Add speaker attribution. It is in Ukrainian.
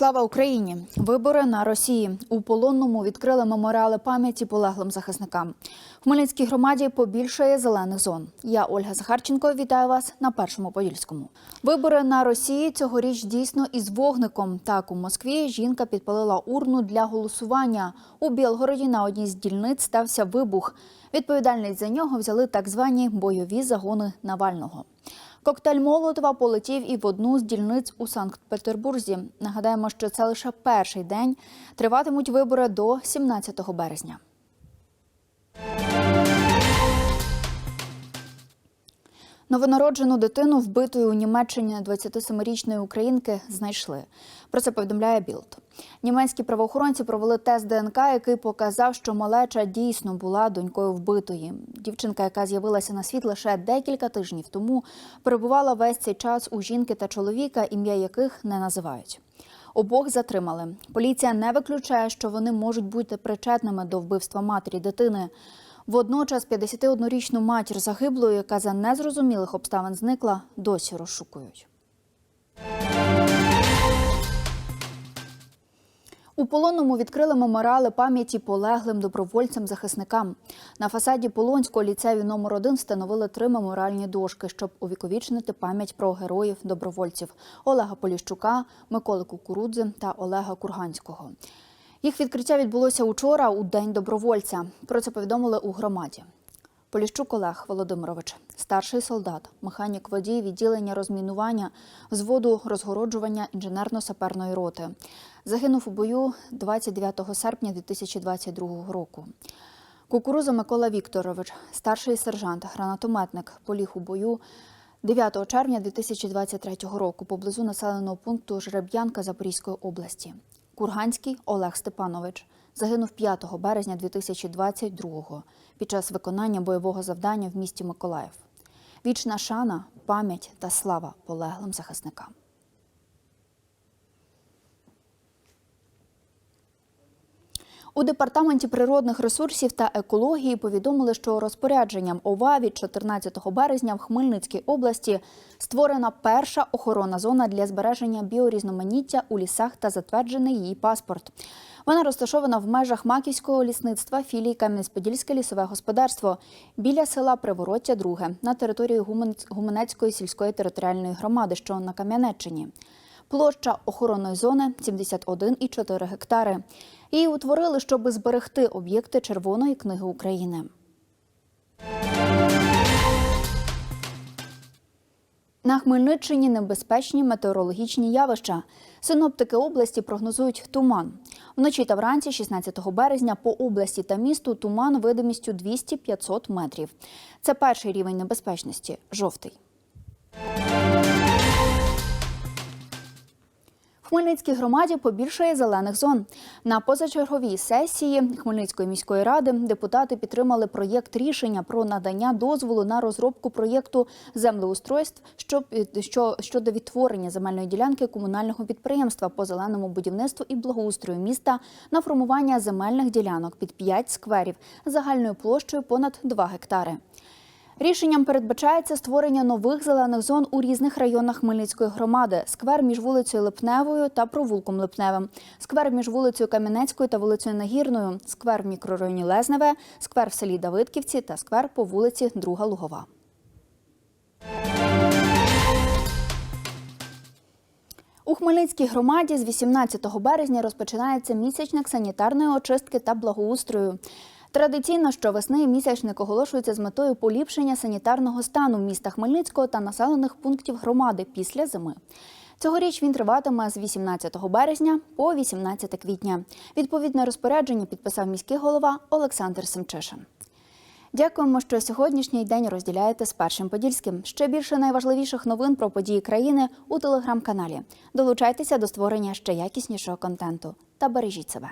Speaker 1: Слава Україні! Вибори на Росії у полонному відкрили меморіали пам'яті полеглим захисникам. В Хмельницькій громаді побільшає зелених зон. Я Ольга Захарченко. Вітаю вас на першому подільському. Вибори на Росії цьогоріч дійсно із вогником. Так у Москві жінка підпалила урну для голосування. У Білгороді на одній з дільниць стався вибух. Відповідальність за нього взяли так звані бойові загони Навального. Коктейль Молотова полетів і в одну з дільниць у Санкт-Петербурзі. Нагадаємо, що це лише перший день. Триватимуть вибори до 17 березня. Новонароджену дитину, вбитою у Німеччині 27-річної українки, знайшли. Про це повідомляє Білд. Німецькі правоохоронці провели тест ДНК, який показав, що малеча дійсно була донькою вбитої. Дівчинка, яка з'явилася на світ лише декілька тижнів тому, перебувала весь цей час у жінки та чоловіка, ім'я яких не називають. Обох затримали. Поліція не виключає, що вони можуть бути причетними до вбивства матері дитини. Водночас 51-річну матір загиблої, яка за незрозумілих обставин зникла, досі розшукують. У полонному відкрили меморіали пам'яті полеглим добровольцям-захисникам. На фасаді Полонського ліцею номер 1 встановили три меморіальні дошки, щоб увіковічнити пам'ять про героїв-добровольців Олега Поліщука, Миколи Кукурудзи та Олега Курганського. Їх відкриття відбулося учора у День добровольця. Про це повідомили у громаді. Поліщук Олег Володимирович, старший солдат, механік водій відділення розмінування, взводу розгороджування інженерно-саперної роти. Загинув у бою 29 серпня 2022 року. Кукуруза Микола Вікторович, старший сержант, гранатометник, поліг у бою 9 червня 2023 року поблизу населеного пункту Жереб'янка Запорізької області. Курганський Олег Степанович загинув 5 березня 2022-го під час виконання бойового завдання в місті Миколаїв. Вічна шана, пам'ять та слава полеглим захисникам. У департаменті природних ресурсів та екології повідомили, що розпорядженням ОВА від 14 березня в Хмельницькій області створена перша охоронна зона для збереження біорізноманіття у лісах та затверджений її паспорт. Вона розташована в межах Маківського лісництва філії Кам'янець-Подільське лісове господарство біля села Привороття, друге на території Гуменецької сільської територіальної громади, що на Кам'янеччині. Площа охоронної зони 71,4 гектари. Її утворили, щоб зберегти об'єкти Червоної книги України. На Хмельниччині небезпечні метеорологічні явища. Синоптики області прогнозують туман. Вночі та вранці, 16 березня, по області та місту туман видимістю 200-500 метрів. Це перший рівень небезпечності жовтий. Хмельницькій громаді побільшає зелених зон. На позачерговій сесії Хмельницької міської ради депутати підтримали проєкт рішення про надання дозволу на розробку проєкту землеустройств що, що, щодо відтворення земельної ділянки комунального підприємства по зеленому будівництву і благоустрою міста на формування земельних ділянок під 5 скверів загальною площею понад 2 гектари. Рішенням передбачається створення нових зелених зон у різних районах Хмельницької громади: сквер між вулицею Липневою та провулком Липневим, сквер між вулицею Кам'янецькою та вулицею Нагірною, сквер в мікрорайоні Лезневе, сквер в селі Давидківці та сквер по вулиці Друга Лугова. У Хмельницькій громаді з 18 березня розпочинається місячник санітарної очистки та благоустрою. Традиційно щовесни місячник оголошується з метою поліпшення санітарного стану міста Хмельницького та населених пунктів громади після зими. Цьогоріч він триватиме з 18 березня по 18 квітня. Відповідне розпорядження підписав міський голова Олександр Семчишин. Дякуємо, що сьогоднішній день розділяєте з першим подільським. Ще більше найважливіших новин про події країни у телеграм-каналі. Долучайтеся до створення ще якіснішого контенту та бережіть себе.